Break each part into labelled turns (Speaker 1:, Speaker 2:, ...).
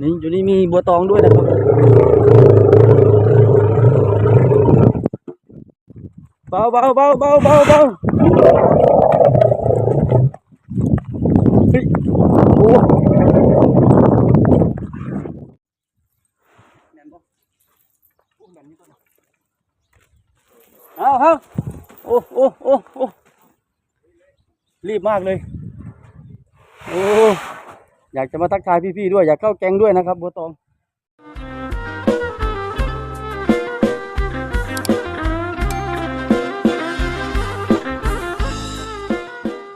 Speaker 1: นี่อยู่นี่มีบัวตองด้วยนะครับ เบาเบาเบาเบาเบาเบาเฮ้ยโอ้เอาเอาโอ้โอ้โอ้โอ้ รีบมากเลยโอ้อยากจะมาทักทายพี่ๆด้วย อยากเข้าแก๊งด้วยนะครับ บัวตอง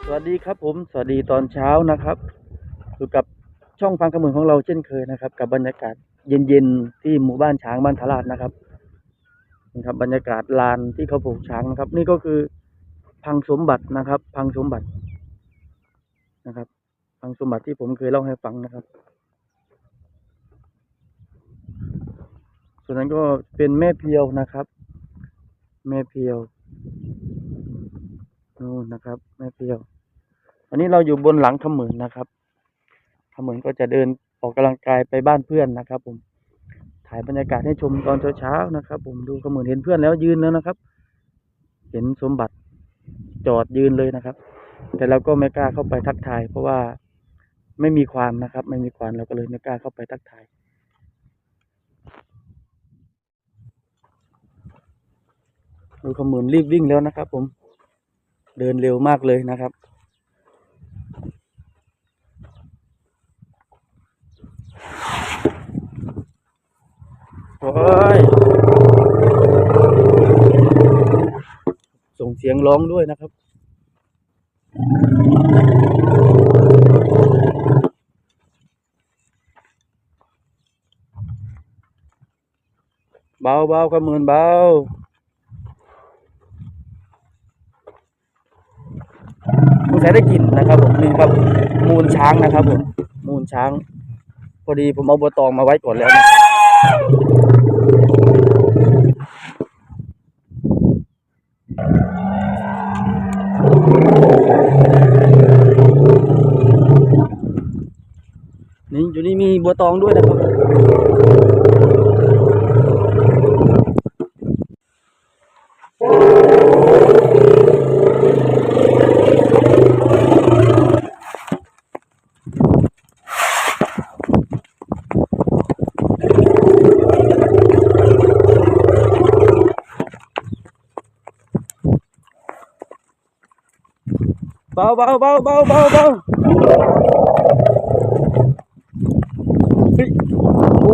Speaker 1: สวัสดีครับผม สวัสดีตอนเช้านะครับอยู่กับช่องฟังกระมือของเราเช่นเคยนะครับ กับบรรยากาศเย็นๆที่หมู่บ้านช้างบ้านทลาดนะครับนี่ครับ บรรยากาศลานที่เขาปลูกช้างนะครับ นี่ก็คือ พังสมบัตินะครับ พังสมบัตินะครับ พังสมบัติที่ผมเคยเล่าให้ฟังนะครับ ส่วนนั้นก็เป็นแม่เพียวนะครับ แม่เพียวนู่นนะครับ แม่เพียว อันนี้เราอยู่บนหลังขมืนนะครับขมืนก็จะเดินออกกำลังกายไปบ้านเพื่อนนะครับ ผม ถ่ายบรรยากาศให้ชมตอนเช้าๆนะครับ ผมดูขมืนเห็นเพื่อนแล้วยืนแล้วนะครับ เห็นสมบัติ จอดยืนเลยนะครับ แต่เราก็ไม่กล้าเข้าไปทักทาย เพราะว่าไม่มีควานนะครับ ไม่มีควานเราก็เลยไม่กล้าเข้าไปทักทายดูขมืนรีบวิ่งแล้วนะครับ ผมเดินเร็วมากเลยนะครับโอ้ย ส่ง เสียงร้องด้วยนะครับ เบาเบาขมืนเบาสงสัยได้กลิ่นนะครับผมนี่ครับมูลช้างนะครับผมมูลช้าง พอดีผมเอาบัวตองมาไว้ก่อนแล้วนะนี่อยู่นี่มี บัวตองด้วยนะครับเบาเบาเบาเบาเบาเบาเฮ้ยโอ้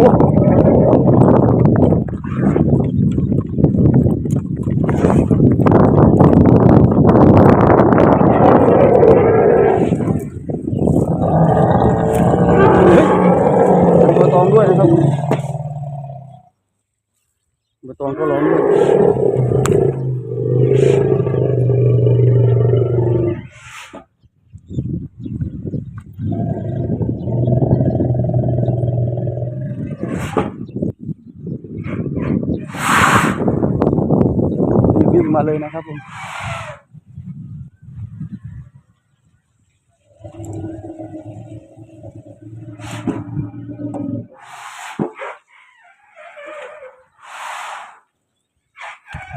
Speaker 1: เฮ้ยมีบัวตองด้วยนะครับบัวตองก็ร้องด้วย วิ่ง มาเลยนะครับผม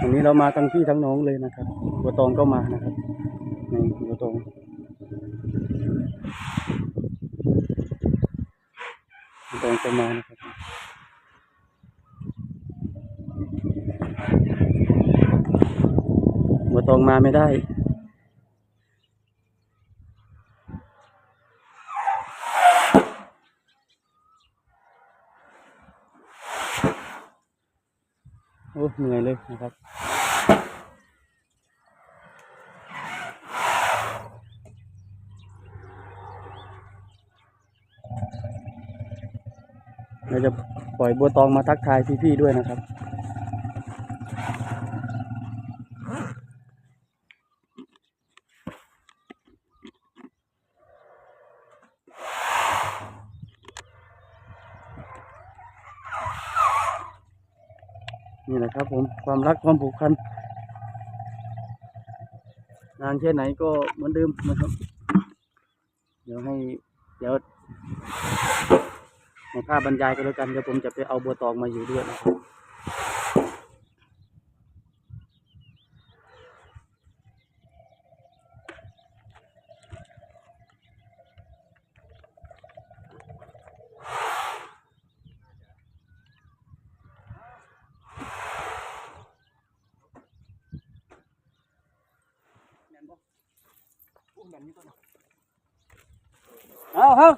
Speaker 1: วันนี้เรามาทั้งพี่ทั้งน้องเลยนะครับบัวตองก็มานะครับนี่บัวตองบัวตองก็มานะครับ บัวตองมาไม่ได้ โอ้เหนื่อยเลยนะครับเราจะปล่อยบัวตองมาทักทายพี่ๆด้วยนะครับ นี่แหละ ครับผมความรักความผูกพันนานแค่ไหนก็เหมือนเดิมนะครับ เดี๋ยวให้เดี๋ยวในภาพบรรยายก็แล้วกันเดี๋ยวผมจะไปเอาบัวตองมาอยู่ด้วยนะครับ เอาครับ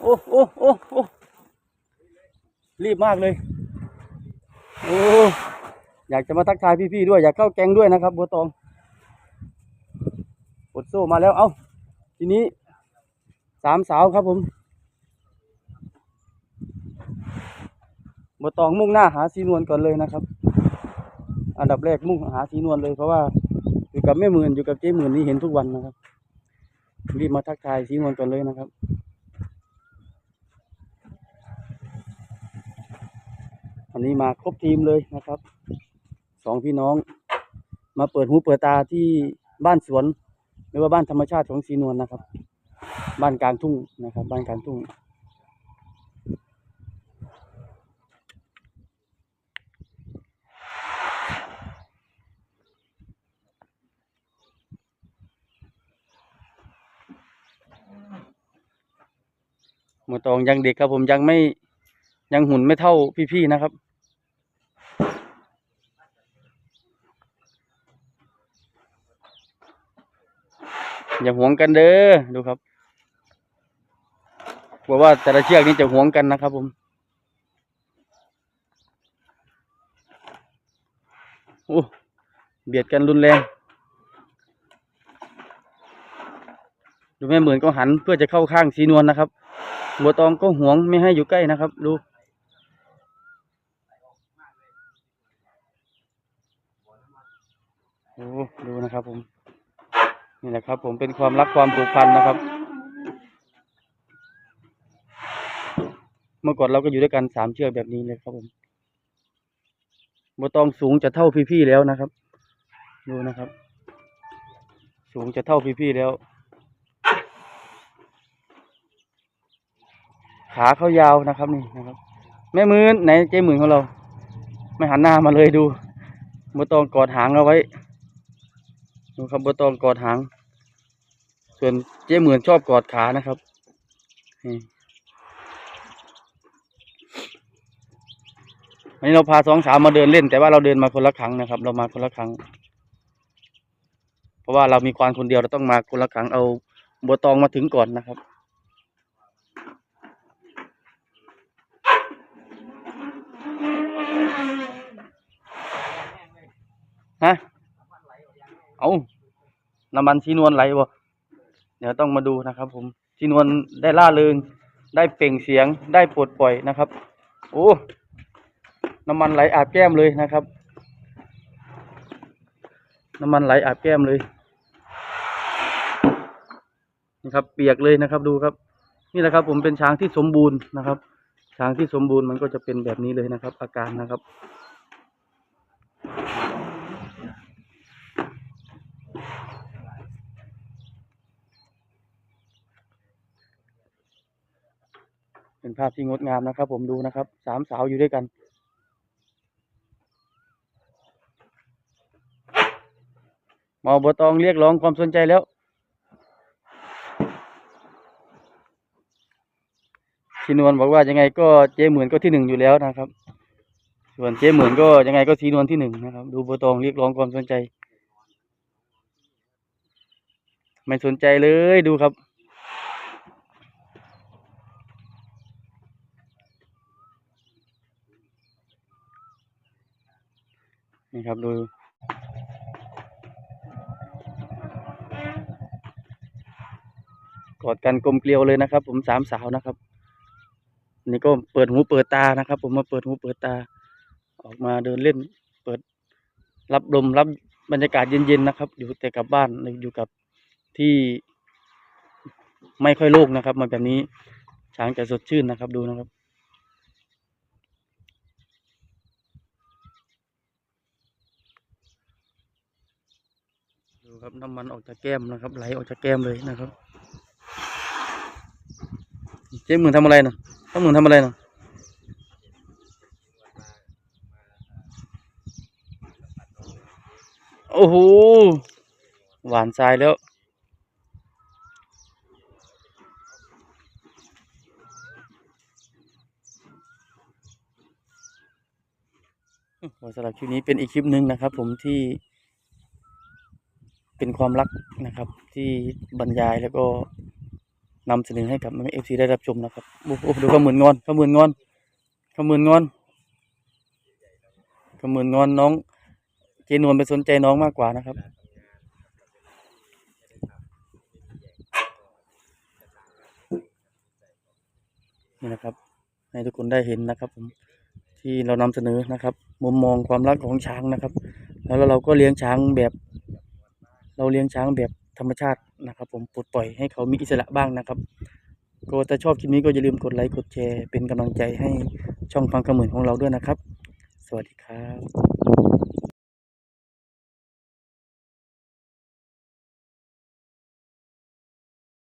Speaker 1: โอ้โอ้โอ้โอ้รีบมากเลย โอ้อยากจะมาทักทายพี่ๆด้วย อยากเข้าแกงด้วยนะครับบัวตองปดโซ่มาแล้ว เอาทีนี้สามสาวครับผมบัวตองมุ่งหน้าหาสีนวลก่อนเลยนะครับ อันดับแรกมุ่งหาสีนวลเลยเพราะว่าอยู่กับแม่หมื่นอยู่กับเจ๊หมื่นนี่เห็นทุกวันนะครับ รีบมาทักทายสีนวลกันเลยนะครับ อันนี้มาครบทีมเลยนะครับ สองพี่น้อง มาเปิดหูเปิดตาที่บ้านสวน หรือว่าบ้านธรรมชาติของสีนวลนะครับ บ้านกลางทุ่งนะครับ บ้านกลางทุ่ง หมูตองยังเด็กครับผมยังไม่ยังหุ่นไม่เท่าพี่ๆนะครับ อย่าหวงกันเด้อดูครับกลัวว่าแต่ละเชือกนี้จะหวงกันนะครับผมโอ้เบียดกันรุนแรง ดูแม่เหมือนก็หันเพื่อจะเข้าข้างสีนวลนะครับ บัวตองก็หวงไม่ให้อยู่ใกล้นะครับ ดูโอ้ดูนะครับผม นี่แหละครับ ผมเป็นความรักความผูกพันนะครับ เมื่อก่อนเราก็อยู่ด้วยกันสามเชือกแบบนี้เลยครับผมบัวตองสูงจะเท่าพี่ๆแล้วนะครับ ดูนะครับ สูงจะเท่าพี่ๆแล้ว ขาเขายาวนะครับนี่นะครับ แม่มือนไหนเจ๊หมื่นของเรา ไม่หันหน้ามาเลยดูบัวตองกอดหางเอาไว้ ดูครับบัวตองกอดหาง ส่วนเจ๊หมื่นชอบกอดขานะครับวันนี้เราพาสองสาวมาเดินเล่น แต่ว่าเราเดินมาคนละครั้งนะครับ เรามาคนละครั้ง เพราะว่าเรามีควานคนเดียวเราต้องมาคนละครั้งเอาบัวตองมาถึงก่อนนะครับ ฮะ เอาน้ำมันชีนวลไหลบ่เดี๋ยวต้องมาดูนะครับ ผมชีนวลได้ล่าเริง ได้เปล่งเสียง ได้ปลดปล่อยนะครับ โอ้ น้ำมันไหลอาบแก้มเลยนะครับ น้ำมันไหลอาบแก้มเลย นี่ครับ เปียกเลยนะครับ ดูครับ นี่แหละครับ ผมเป็นช้างที่สมบูรณ์นะครับ ช้างที่สมบูรณ์มันก็จะเป็นแบบนี้เลยนะครับ อาการนะครับ เป็นภาพที่งดงามนะครับ ผมดูนะครับสามสาวอยู่ด้วยกันหมอบัวตองเรียกร้องความสนใจแล้ว ชินวนบอกว่ายังไงก็เจ๊เหมือนก็ที่หนึ่งอยู่แล้วนะครับ ส่วนเจ๊เหมือนก็ยังไงก็ชีนวนที่หนึ่งนะครับ ดูบัวตองเรียกร้องความสนใจ ไม่สนใจเลยดูครับนี่ครับดูกอดกันกลมเกลียวเลยนะครับ ผมสามสาวนะครับ นี่ก็เปิดหูเปิดตานะครับ ผมมาเปิดหูเปิดตา ออกมาเดินเล่น เปิดรับลมรับบรรยากาศเย็นๆนะครับ อยู่แต่กับบ้านอยู่กับที่ไม่ค่อยโล่งนะครับ มาแบบนี้ช้างจะสดชื่นนะครับดูนะครับดูครับน้ำมันออกจากแก้มนะครับ ไหลออกจากแก้มเลยนะครับ เจ๊มื่นทำอะไรนะ เจ๊หมื่นทำอะไรนะโอ้โห หวานทรายแล้ว สำหรับคลิปนี้เป็นอีกคลิปหนึ่งนะครับ ผมที่ เป็นความรักนะครับ ที่บรรยายแล้วก็ นำเสนอให้กับเอฟซีได้รับชมนะครับโอ้โหดูขมือนงอนขมือนงอนขมือนงอนขมือนงอนน้อง เจนวลไปสนใจน้องมากกว่านะครับนี่นะครับ ให้ทุกคนได้เห็นนะครับผมที่เรานำเสนอนะครับ มุมมองความรักของช้างนะครับ แล้วเราก็เลี้ยงช้างแบบ เราเลี้ยงช้างแบบ ธรรมชาตินะครับ ผมปลดปล่อยให้เขามีอิสระบ้างนะครับ ก็ถ้าชอบคลิปนี้ก็อย่าลืมกดไลค์กดแชร์ เป็นกำลังใจให้ช่องฟังกระหมื่นของเราด้วยนะครับ สวัสดีครับ